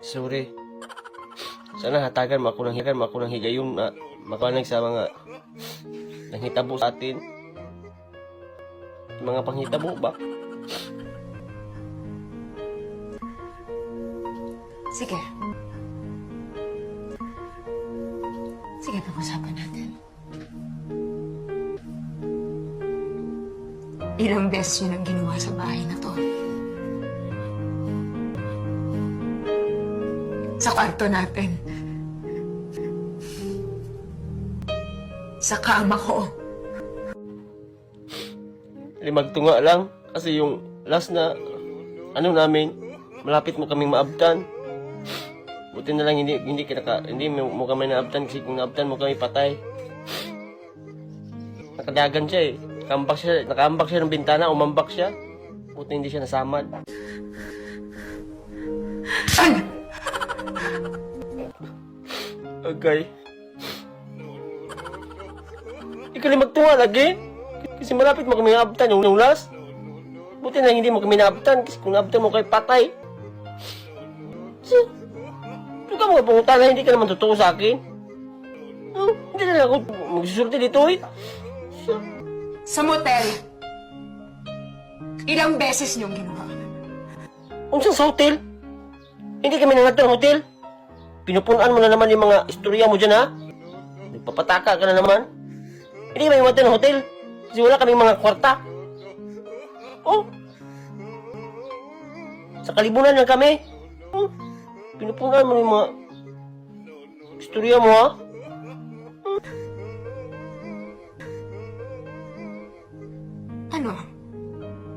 Sorry. Sana hatagan mo ako ng higayon, ako ng higayon na makuha sa mga nanghitabo sa atin. Mga panghitabo ba? Sige. Sige, pag-usapan natin. Ilang beses yun ang ginawa sa bahay na to. Sa kwarto natin. Sa kama ko. Limagtunga lang. Kasi yung last na ano namin, malapit mo kaming maabtan. Buti na lang hindi hindi kita hindi mo, mo kami naabtan kasi kung naabtan mo kami patay. Nakadagan siya eh. Nakambak siya, nakambak siya ng bintana, umambak siya. Buti hindi siya nasamad. Okay. Ikaw rin magtunga lagi. Kasi malapit mo kami naabtan yung, last. Buti na hindi mo kami naabtan kasi kung naabtan mo kay patay. So, ito ka mga pumunta na hindi ka naman totoo sa akin. Oh, hindi na ako magsusulti dito eh. So, Sa motel. Ilang beses niyong ginawa. Kung sa hotel? Hindi kami nangat ng hotel. Pinupunan mo na naman yung mga istorya mo dyan, ha? Nagpapataka ka na naman. Hindi kami nangat ng hotel. Kasi wala kaming mga kwarta. Oh. Sa kalibunan lang kami. Oh. Pinupunan mo yung mga istorya mo, ha? Ano?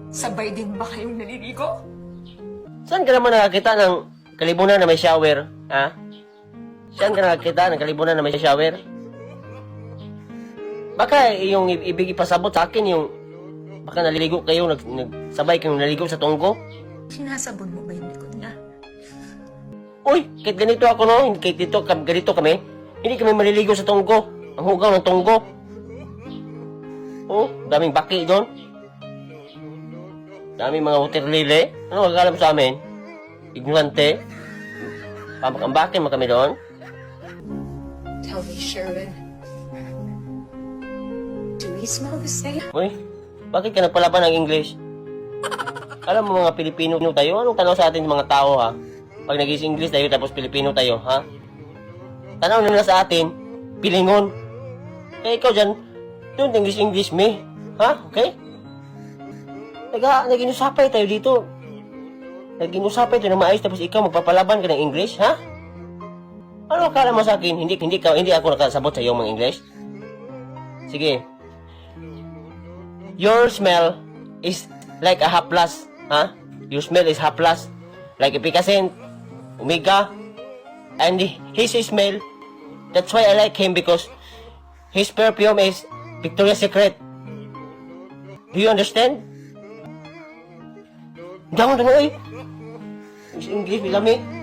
Sabay din ba kayong naliligo? Saan ka naman nakakita ng kalibunan na may shower, ha? Saan ka nakakita ng kalibunan na may shower? Baka yung ibig ipasabot sa akin yung baka naliligo kayo, nag, nagsabay kayong naligo sa tunggo. Sinasabon mo ba yung likod niya? Uy, kahit ganito ako no, kahit dito, ganito kami, hindi kami maliligo sa tunggo. Ang hugaw ng tunggo. Oh, daming baki doon. Daming mga water lily. Ano akala mo sa amin? Ignorante. Pamakambakin mo kami doon. Tell me, Sherwin. Do we smell the same? Uy, bakit ka nagpalaban ng English? Alam mo mga Pilipino tayo, anong tanaw sa atin mga tao ha? Pag nag English tayo tapos Pilipino tayo, ha? Tanaw nila sa atin, pilingon. Eh ikaw dyan, don't English English me. Ha? Okay? Naga, nag-inusapay tayo dito. Nag-inusapay tayo ng maayos tapos ikaw magpapalaban ka ng English, ha? Ano akala mo sa akin? Hindi, hindi, ka, hindi ako nakasabot sa iyo mga English? Sige, Your smell is like a haplas, huh? Your smell is haplas, like efficacent, omega, and his smell. That's why I like him because his perfume is Victoria's Secret. Do you understand? Jangan dengar, eh. English, English, bilami.